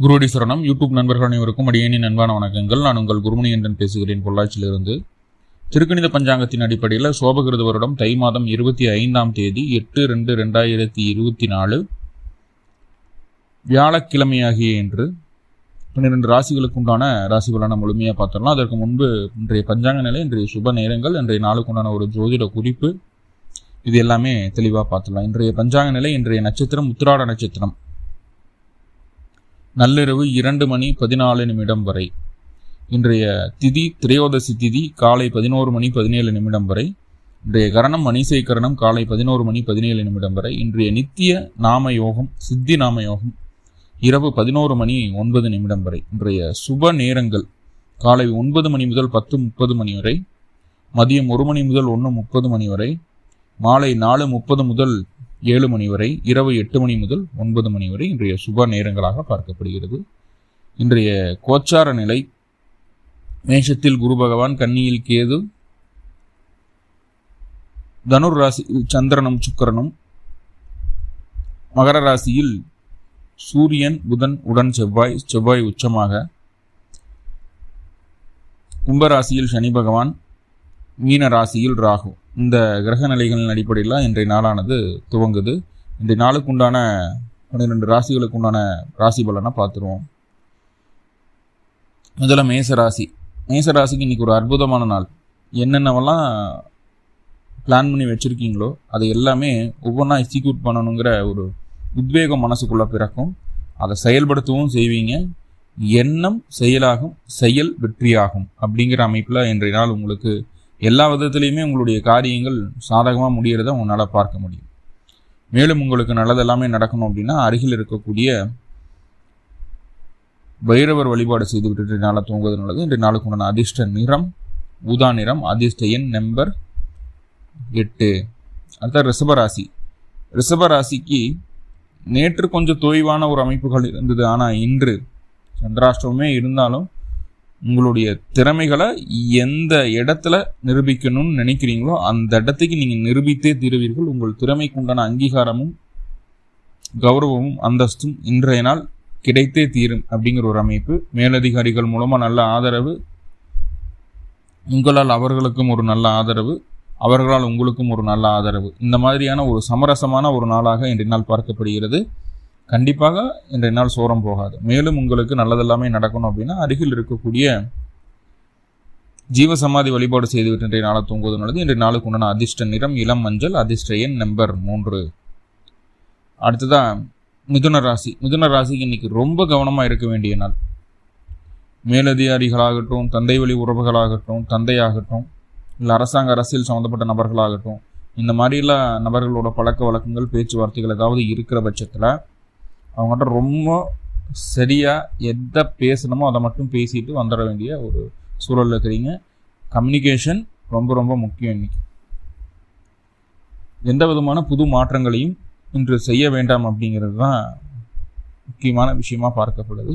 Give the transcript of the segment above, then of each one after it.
குருவடி சரணம். யூடியூப் நண்பர்கள் அனைவருக்கும் அடியேனின் அன்பான வணக்கங்கள். நான் உங்கள் குருமணி என்றன் பேசுகிறேன் பொள்ளாச்சியிலிருந்து. திருக்கணித பஞ்சாங்கத்தின் அடிப்படையில் சோபகிருத வருடம் தை மாதம் இருபத்தி ஐந்தாம் தேதி எட்டு ரெண்டு ரெண்டாயிரத்தி இருபத்தி நாலு. வியாழக்கிழமையாகிய இன்று பன்னிரெண்டு ராசிகளுக்கு உண்டான ராசி பலனை முழுமையாக பார்த்துடலாம். அதற்கு முன்பு இன்றைய பஞ்சாங்க நிலை இன்றைய சுப நேரங்கள் இன்றைய நாளுக்குண்டான ஒரு ஜோதிட குறிப்பு. இது எல்லாமே தெளிவாக பார்த்துடலாம். இன்றைய பஞ்சாங்க நிலை இன்றைய நட்சத்திரம் உத்திராட நட்சத்திரம். நள்ளிரவு இரண்டு மணி பதினாலு நிமிடம் வரை. இன்றைய திதி திரையோதசி திதி காலை பதினோரு மணி பதினேழு நிமிடம் வரை. இன்றைய கரணம் மணிசை கரணம் காலை பதினோரு மணி பதினேழு நிமிடம் வரை. இன்றைய நித்திய நாம யோகம் சித்தி நாம யோகம் இரவு பதினோரு மணி ஒன்பது நிமிடம் வரை. இன்றைய சுப நேரங்கள் காலை ஒன்பது மணி முதல் பத்து முப்பது மணி வரை. மதியம் ஒரு மணி முதல் ஒன்று முப்பது மணி வரை. மாலை நாலு முப்பது முதல் ஏழு மணி வரை இரவு எட்டு மணி முதல் ஒன்பது மணி வரை இன்றைய சுப நேரங்களாக பார்க்கப்படுகிறது. இன்றைய கோச்சார நிலை மேஷத்தில் குரு பகவான் கன்னியில் கேது தனுர் ராசியில் சந்திரனும் சுக்கரனும் மகர ராசியில் சூரியன் புதன் உடன் செவ்வாய் செவ்வாய் உச்சமாக கும்பராசியில் சனி பகவான் மீன ராசியில் ராகு. இந்த கிரக நிலைகளின் அடிப்படையில் இன்றைய நாளானது துவங்குது. இன்றைய நாளுக்கு உண்டான பன்னிரெண்டு ராசிகளுக்கு உண்டான ராசி பலனை பார்த்துருவோம். முதல்ல மேச ராசி மேச ராசிக்கு இன்றைக்கி ஒரு அற்புதமான நாள். என்னென்னவெல்லாம் பிளான் பண்ணி வச்சுருக்கீங்களோ அதை எல்லாமே ஒவ்வொன்றா எக்ஸிக்யூட் பண்ணணுங்கிற ஒரு உத்வேகம் மனசுக்குள்ளே பிறக்கும். அதை செயல்படுத்தவும் செய்வீங்க. எண்ணம் செயலாகும் செயல் வெற்றியாகும் அப்படிங்கிற அமைப்பில் இன்றைய நாள் உங்களுக்கு எல்லா விதத்துலேயுமே உங்களுடைய காரியங்கள் சாதகமாக முடிகிறத உன்னால் பார்க்க முடியும். மேலும் உங்களுக்கு நல்லதெல்லாமே நடக்கணும் அப்படின்னா அருகில் இருக்கக்கூடிய பைரவர் வழிபாடு செய்து விட்டு நாளை தூங்குவது நல்லது. இன்றைய நாளுக்கு உண்டான அதிர்ஷ்ட நிறம் ஊதா நிறம் அதிர்ஷ்ட எண் நம்பர் எட்டு. அடுத்த ரிஷபராசி ரிஷபராசிக்கு நேற்று கொஞ்சம் தொய்வான ஒரு அமைப்புகள் இருந்தது. ஆனால் இன்று சந்திராஷ்டமே இருந்தாலும் உங்களுடைய திறமைகளை எந்த இடத்துல நிரூபிக்கணும்னு நினைக்கிறீங்களோ அந்த இடத்துக்கு நீங்கள் நிரூபித்தே தீருவீர்கள். உங்கள் திறமைக்கு உண்டான அங்கீகாரமும் கௌரவமும் அந்தஸ்தும் இன்றைய நாள் கிடைத்தே தீரும் அப்படிங்கிற ஒரு அமைப்பு. மேலதிகாரிகள் மூலமாக நல்ல ஆதரவு உங்களால் அவர்களுக்கும் ஒரு நல்ல ஆதரவு அவர்களால் உங்களுக்கும் ஒரு நல்ல ஆதரவு. இந்த மாதிரியான ஒரு சமரசமான ஒரு நாளாக இன்றைய நாள் பார்க்கப்படுகிறது. கண்டிப்பாக இன்றைய நாள் சோரம் போகாது. மேலும் உங்களுக்கு நல்லதெல்லாமே நடக்கணும் அப்படின்னா அருகில் இருக்கக்கூடிய ஜீவசமாதி வழிபாடு செய்துவிட்டு இன்றைய நாளை தூங்குவது நல்லது இன்றைய நாளுக்கு உண்டான அதிர்ஷ்ட நிறம் இளம் மஞ்சள் அதிர்ஷ்ட எண் நம்பர் மூன்று. அடுத்ததான் மிதுன ராசி. மிதுன ராசிக்கு இன்னைக்கு ரொம்ப கவனமாக இருக்க வேண்டிய நாள். மேலதிகாரிகளாகட்டும் தந்தை வழி உறவுகளாகட்டும் தந்தையாகட்டும் இல்லை அரசாங்க அரசியல் சம்மந்தப்பட்ட நபர்களாகட்டும் இந்த மாதிரிலாம் நபர்களோட பழக்க வழக்கங்கள் பேச்சுவார்த்தைகள் ஏதாவது இருக்கிற பட்சத்தில் அவங்ககிட்ட ரொம்ப சரியாக எதை பேசணுமோ அதை மட்டும் பேசிட்டு வந்துட வேண்டிய ஒரு சூழலில் இருக்கிறீங்க. கம்யூனிகேஷன் ரொம்ப ரொம்ப முக்கியம் இன்னைக்கு. எந்த விதமான புது மாற்றங்களையும் இன்று செய்ய வேண்டாம் அப்படிங்கிறது தான் முக்கியமான விஷயமாக பார்க்கப்படுது.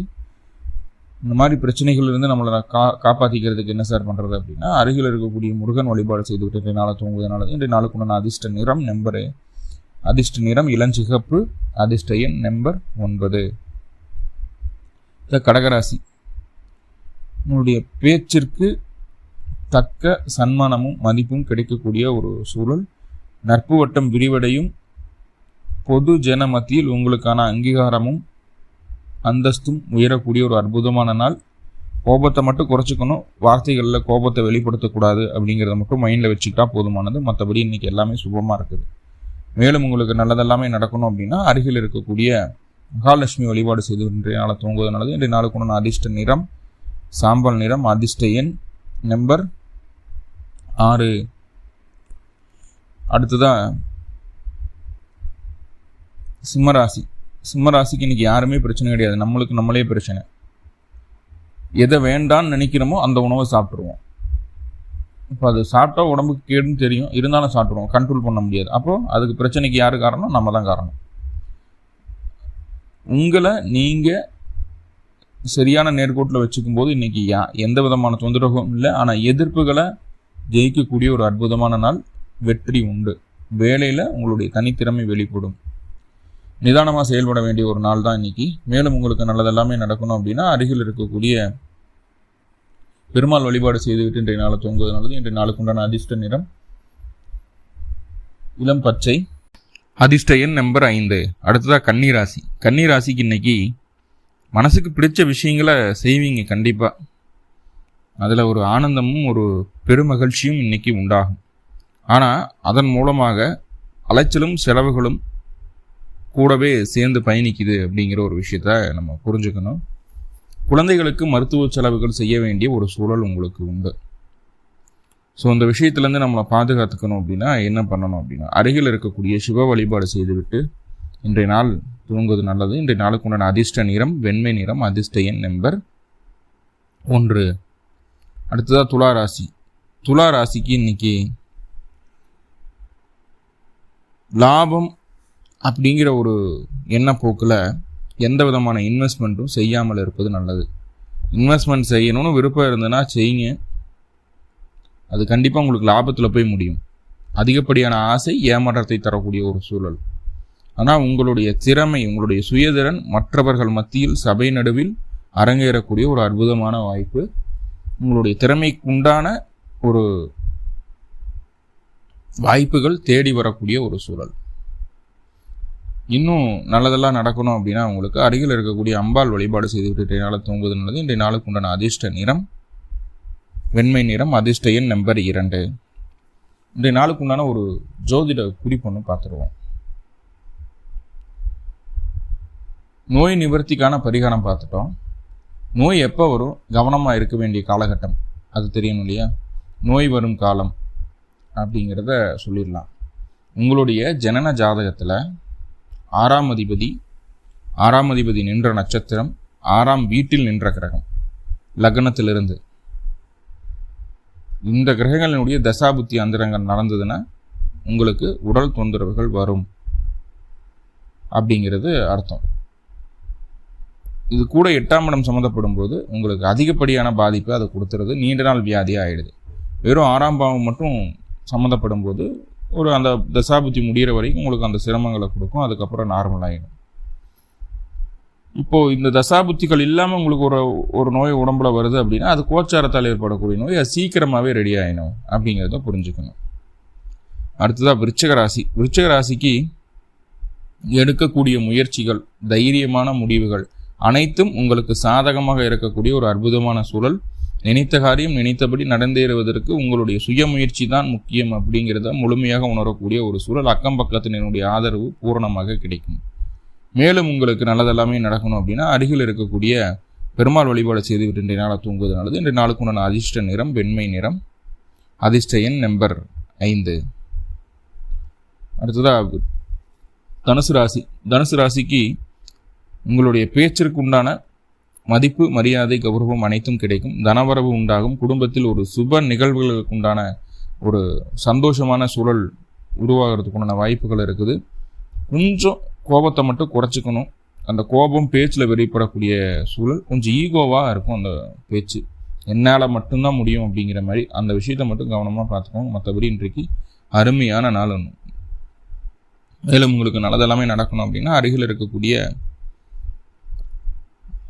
இந்த மாதிரி பிரச்சனைகள்லேருந்து நம்மளை கா காப்பாற்றிக்கிறதுக்கு என்ன சார் பண்ணுறது அப்படின்னா அருகில் இருக்கக்கூடிய முருகன் வழிபாடு செய்துவிட்டு இன்றைய நாளை தூங்குவதனால இன்றைய நாளுக்கு உண்டான அதிர்ஷ்ட நிறம் நம்பரு அதிர்ஷ்ட நிறம் இளஞ்சிகப்பு அதிர்ஷ்ட எண் நம்பர் ஒன்பது. த கடகராசி உங்களுடைய பேச்சிற்கு தக்க சன்மானமும் மதிப்பும் கிடைக்கக்கூடிய ஒரு சூழல். நட்பு வட்டம் விரிவடையும். பொது ஜன மத்தியில் உங்களுக்கான அங்கீகாரமும் அந்தஸ்தும் உயரக்கூடிய ஒரு அற்புதமான நாள். கோபத்தை மட்டும் குறைச்சிக்கணும். வார்த்தைகளில் கோபத்தை வெளிப்படுத்தக்கூடாது அப்படிங்கிறத மட்டும் மைண்டில் வச்சுக்கிட்டா போதுமானது. மற்றபடி இன்னைக்கு எல்லாமே சுபமாக இருக்குது. மேலும் உங்களுக்கு நல்லதெல்லாமே நடக்கணும் அப்படின்னா அருகில் இருக்கக்கூடிய மகாலட்சுமி வழிபாடு செய்து இன்றைய நாளை தூங்குவது நல்லது. இன்றைய நாளுக்கு அதிர்ஷ்ட நிறம் சாம்பல் நிறம் அதிர்ஷ்ட எண் நம்பர் ஆறு. அடுத்ததான் சிம்மராசி. சிம்மராசிக்கு இன்னைக்கு யாருமே பிரச்சனை கிடையாது. நம்மளுக்கு நம்மளே பிரச்சனை. எதை வேண்டான்னு நினைக்கிறோமோ அந்த உணவை சாப்பிட்ருவோம் இப்போ அது சாப்பிட்டா உடம்புக்கு கேடுன்னு தெரியும். இருந்தாலும் சாப்பிடுவோம். கண்ட்ரோல் பண்ண முடியாது. அப்போது அதுக்கு பிரச்சனைக்கு யார் காரணம்? நம்ம தான் காரணம். உங்களை நீங்கள் சரியான நேர்கோட்டில் வச்சுக்கும் போது இன்றைக்கி யா எந்த விதமான தொந்தரவும் இல்லை. ஆனால் எதிர்ப்புகளை ஜெயிக்கக்கூடிய ஒரு அற்புதமான நாள் வெற்றி உண்டு. வேலையில் உங்களுடைய தனித்திறமை வெளிப்படும். நிதானமாக செயல்பட வேண்டிய ஒரு நாள் தான் இன்னைக்கு. மேலும் உங்களுக்கு நல்லதெல்லாமே நடக்கணும் அப்படின்னா அருகில் இருக்கக்கூடிய பெருமாள் வழிபாடு செய்துவிட்டு இன்றைய நாளை தூங்குவது நல்லது. இன்றைய நாளுக்கு உண்டான அதிர்ஷ்ட நிறம் இளம் பச்சை. அதிர்ஷ்ட எண் நம்பர் ஐந்து. அடுத்ததாக கன்னிராசி. கன்னிராசிக்கு இன்னைக்கு மனசுக்கு பிடிச்ச விஷயங்களை செய்வீங்க கண்டிப்பாக அதில் ஒரு ஆனந்தமும் ஒரு பெருமகிழ்ச்சியும் இன்னைக்கு உண்டாகும். ஆனால் அதன் மூலமாக அலைச்சலும் செலவுகளும் கூடவே சேர்ந்து பயணிக்குது அப்படிங்கிற ஒரு விஷயத்த நம்ம புரிஞ்சுக்கணும். குழந்தைகளுக்கு மருத்துவ செலவுகள் செய்ய வேண்டிய ஒரு சூழல் உங்களுக்கு உண்டு. ஸோ அந்த விஷயத்துலேருந்து நம்மளை பாதுகாத்துக்கணும் அப்படின்னா என்ன பண்ணணும் அப்படின்னா அருகில் இருக்கக்கூடிய சிவ வழிபாடு செய்துவிட்டு இன்றைய நாள் தூங்குவது நல்லது. இன்றைய நாளுக்கு உண்டான அதிர்ஷ்ட நிறம் வெண்மை நிறம் அதிர்ஷ்ட எண் நம்பர் ஒன்று. அடுத்ததாக துலா ராசி. துலா ராசிக்கு இன்னைக்கு லாபம் அப்படிங்கிற ஒரு எண்ணப்போக்கில் எந்த விதமான இன்வெஸ்ட்மெண்ட்டும் செய்யாமல் இருப்பது நல்லது. இன்வெஸ்ட்மெண்ட் செய்யணும்னு விருப்பம் இருந்ததுன்னா செய்யுங்க. அது கண்டிப்பாக உங்களுக்கு லாபத்தில் போய் முடியும். அதிகப்படியான ஆசை ஏமாற்றத்தை தரக்கூடிய ஒரு சூழல். ஆனால் உங்களுடைய திறமை உங்களுடைய சுயதிறன் மற்றவர்கள் மத்தியில் சபை நடுவில் அரங்கேறக்கூடிய ஒரு அற்புதமான வாய்ப்பு. உங்களுடைய திறமைக்குண்டான ஒரு வாய்ப்புகள் தேடி வரக்கூடிய ஒரு சூழல். இன்னும் நல்லதெல்லாம் நடக்கணும் அப்படின்னா உங்களுக்கு அருகில் இருக்கக்கூடிய அம்பாள் வழிபாடு செய்துவிட்டு இன்றைய நாளை தூங்குவது நல்லது. இன்றைய நாளுக்கு உண்டான அதிர்ஷ்ட நிறம் வெண்மை நிறம் அதிர்ஷ்ட எண் நம்பர் இரண்டு. இன்றைய நாளுக்கு உண்டான ஒரு ஜோதிட குறிப்பொன்று பார்த்துருவோம். நோய் நிவர்த்திக்கான பரிகாரம் பார்த்துட்டோம். நோய் எப்போ வரும்? கவனமாக இருக்க வேண்டிய காலகட்டம். அது தெரியணும் இல்லையா? நோய் வரும் காலம் அப்படிங்கிறத சொல்லிடலாம். உங்களுடைய ஜனன ஜாதகத்தில் ஆறாம் அதிபதி ஆறாம் அதிபதி நின்ற நட்சத்திரம் ஆறாம் வீட்டில் நின்ற கிரகம் லக்னத்திலிருந்து. இந்த கிரகங்களினுடைய தசாபுத்தி அந்தரங்கள் நடந்ததுன்னா உங்களுக்கு உடல் தொந்தரவுகள் வரும் அப்படிங்கிறது அர்த்தம். இது கூட எட்டாம் இடம் சம்மந்தப்படும் போது உங்களுக்கு அதிகப்படியான பாதிப்பை அதை கொடுத்துறது நீண்ட நாள் வியாதியாக ஆயிடுது. வெறும் ஆறாம் பாவம் மட்டும் சம்மந்தப்படும் போது ஒரு அந்த தசாபுத்தி முடிகிற வரைக்கும் உங்களுக்கு அந்த சிரமங்களை கொடுக்கும். அதுக்கப்புறம் நார்மல் ஆகிடும் இப்போது இந்த தசாபுத்திகள் இல்லாமல் உங்களுக்கு ஒரு ஒரு நோய் உடம்புல வருது அப்படின்னா அது கோச்சாரத்தால் ஏற்படக்கூடிய நோய் அது சீக்கிரமாகவே ரெடி ஆகிடும் அப்படிங்கிறத புரிஞ்சுக்கணும். அடுத்ததாக விருச்சக ராசி. விருச்சக ராசிக்கு எடுக்கக்கூடிய முயற்சிகள் தைரியமான முடிவுகள் அனைத்தும் உங்களுக்கு சாதகமாக இருக்கக்கூடிய ஒரு அற்புதமான சூழல். நினைத்த காரியம் நினைத்தபடி நடந்தேறுவதற்கு உங்களுடைய சுயமுயற்சி தான் முக்கியம் அப்படிங்கிறத முழுமையாக உணரக்கூடிய ஒரு சூழல் அக்கம் பக்கத்தினருடைய ஆதரவு பூரணமாக கிடைக்கும். மேலும் உங்களுக்கு நல்லதெல்லாமே நடக்கணும் அப்படின்னா அருகில் இருக்கக்கூடிய பெருமாள் வழிபாடு செய்துவிட்டு இன்றைய நாளை தூங்குவது நல்லது இன்றைய நாளுக்கு உண்டான அதிர்ஷ்ட நிறம் வெண்மை நிறம் அதிர்ஷ்ட எண் நம்பர் ஐந்து. அடுத்ததாக தனுசு ராசி. தனுசு ராசிக்கு உங்களுடைய பேச்சிற்கு உண்டான மதிப்பு மரியாதை கௌரவம் அனைத்தும் கிடைக்கும். தனவரவு உண்டாகும். குடும்பத்தில் ஒரு சுப நிகழ்வுகளுக்கு உண்டான ஒரு சந்தோஷமான சூழல் உருவாகிறதுக்குண்டான வாய்ப்புகள் இருக்குது. கொஞ்சம் கோபத்தை மட்டும் குறைச்சிக்கணும். அந்த கோபம் பேச்சில் வெளிப்படக்கூடிய சூழல் கொஞ்சம் ஈகோவாக இருக்கும் அந்த பேச்சு. என்னால் மட்டும்தான் முடியும் அப்படிங்கிற மாதிரி அந்த விஷயத்தை மட்டும் கவனமாக பார்த்துக்கோங்க. மற்றபடி இன்றைக்கு அருமையான நாள் ஒன்று மேலும் உங்களுக்கு நல்லதெல்லாமே நடக்கணும் அப்படின்னா அருகில் இருக்கக்கூடிய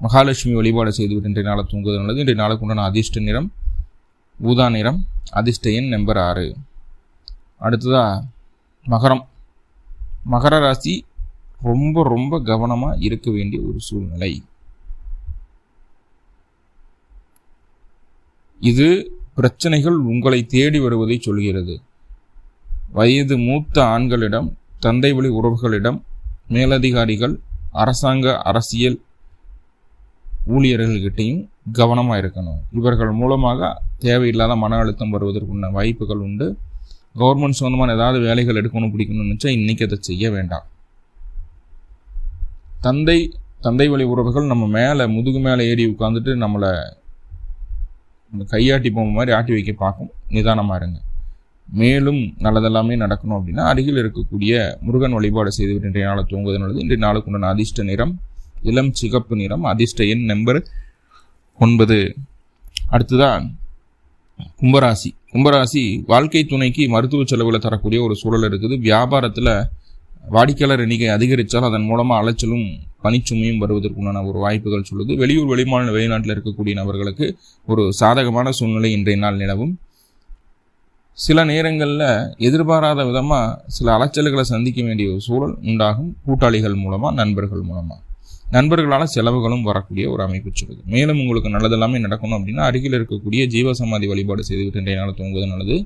மகாலட்சுமி வழிபாடு செய்துவிட்டு இன்றைய நாளை தூங்குவது நல்லது இன்றைய நாளுக்கு உண்டான அதிர்ஷ்ட நிறம் ஊதா நிறம் அதிர்ஷ்ட எண் நம்பர் ஆறு. அடுத்ததா மகரம். மகர ராசி ரொம்ப ரொம்ப கவனமாக இருக்க வேண்டிய ஒரு சூழ்நிலை. இது பிரச்சனைகள் உங்களை தேடி வருவதை சொல்கிறது. வயது மூத்த ஆண்களிடம் தந்தை வழி உறவுகளிடம் மேலதிகாரிகள் அரசாங்க அரசியல் ஊழியர்கள்கிட்டையும் கவனமாக இருக்கணும். இவர்கள் மூலமாக தேவையில்லாத மன அழுத்தம் வருவதற்குண்டான வாய்ப்புகள் உண்டு. கவர்மெண்ட் சொந்தமான ஏதாவது வேலைகள் எடுக்கணும் பிடிக்கணும்னு நினச்சா இன்றைக்கி அதை செய்ய வேண்டாம். தந்தை தந்தை வழி உறவுகள் நம்ம மேலே முதுகு மேலே ஏறி உட்காந்துட்டு நம்மளை கையாட்டி போகும் மாதிரி ஆட்டி வைக்க பார்க்கும். நிதானமாக இருங்க. மேலும் நல்லதெல்லாமே நடக்கணும் அப்படின்னா அருகில் இருக்கக்கூடிய முருகன் வழிபாடு செய்துவிட்டு இன்றைய நாளை தூங்குவது நல்லது இன்றைய நாளுக்கு உண்டான அதிர்ஷ்ட நிறம் இளம் சிகப்பு நிறம் அதிர்ஷ்ட எண் நம்பர் ஒன்பது. அடுத்ததான் கும்பராசி. கும்பராசி வாழ்க்கை துணைக்கு மருத்துவ செலவில் தரக்கூடிய ஒரு சூழல் இருக்குது. வியாபாரத்தில் வாடிக்கையாளர் எண்ணிக்கை அதிகரித்தால் அதன் மூலமாக அலைச்சலும் பணிச்சுமையும் வருவதற்குண்டான ஒரு வாய்ப்புகள் சொல்லுது. வெளியூர் வெளிமாநில வெளிநாட்டில் இருக்கக்கூடிய நபர்களுக்கு ஒரு சாதகமான சூழ்நிலை இன்றைய நாள் நிலவும். சில நேரங்களில் எதிர்பாராத விதமாக சில அலைச்சல்களை சந்திக்க வேண்டிய ஒரு சூழல் உண்டாகும். கூட்டாளிகள் மூலமாக நண்பர்கள் மூலமாக நண்பர்களால் செலவுகளும் வரக்கூடிய ஒரு அமைப்பு சொல்லுது மேலும் உங்களுக்கு நல்லதெல்லாமே நடக்கணும் அப்படின்னா அருகில் இருக்கக்கூடிய ஜீவசமாதி வழிபாடு செய்துவிட்டு இன்றைய நாள் தூங்குவது நல்லது.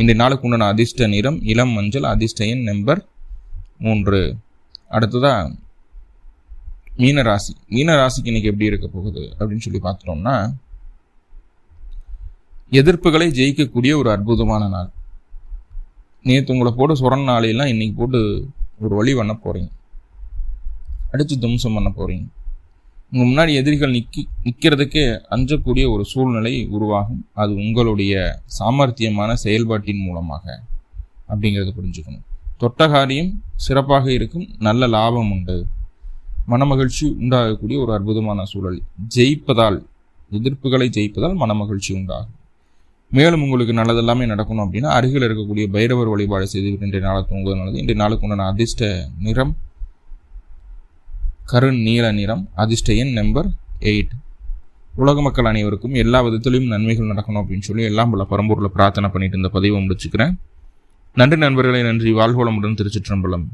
இன்றைய நாளுக்கு உண்டான அதிர்ஷ்ட நிறம் இளம் மஞ்சள் அதிர்ஷ்ட எண் நம்பர் மூன்று. அடுத்ததா மீனராசி. மீனராசிக்கு இன்னைக்கு எப்படி இருக்க போகுது அப்படின்னு சொல்லி பார்த்துட்டோம்னா எதிர்ப்புகளை ஜெயிக்கக்கூடிய ஒரு அற்புதமான நாள். நேற்று உங்களை போட்டு சுரண நாளையெல்லாம் இன்னைக்கு போட்டு ஒரு வழி பண்ண போறீங்க. அடித்து துவம்சம் பண்ண போகிறீங்க உங்கள் முன்னாடி எதிரிகள் நிற்கி நிற்கிறதுக்கே அஞ்சக்கூடிய ஒரு சூழ்நிலை உருவாகும். அது உங்களுடைய சாமர்த்தியமான செயல்பாட்டின் மூலமாக அப்படிங்கிறத புரிஞ்சுக்கணும். தொட்ட காரியம் சிறப்பாக இருக்கும் நல்ல லாபம் உண்டு. மனமகிழ்ச்சி உண்டாகக்கூடிய ஒரு அற்புதமான சூழல். ஜெயிப்பதால் எதிர்ப்புகளை ஜெயிப்பதால் மனமகிழ்ச்சி உண்டாகும். மேலும் உங்களுக்கு நல்லதெல்லாமே நடக்கணும் அப்படின்னா அருகில் இருக்கக்கூடிய பைரவர் வழிபாடு செய்துவிட்டு இன்றைய நாளை தூங்குவது நல்லது. இன்றைய நாளுக்கு உண்டான அதிர்ஷ்ட நிறம் கரு நீல நிறம் அதிர்ஷ்ட எண் நம்பர் எயிட் உலக மக்கள் அனைவருக்கும் எல்லா விதத்திலையும் நன்மைகள் நடக்கணும் அப்படின்னு சொல்லி எல்லாம் பல பரம்பூரில் பிரார்த்தனை பண்ணிட்டு இந்த பதிவை முடிச்சுக்கிறேன். நன்றி நண்பர்களை நன்றி. வாழ்வளமுடன் திருச்சிற்றம்பலம்.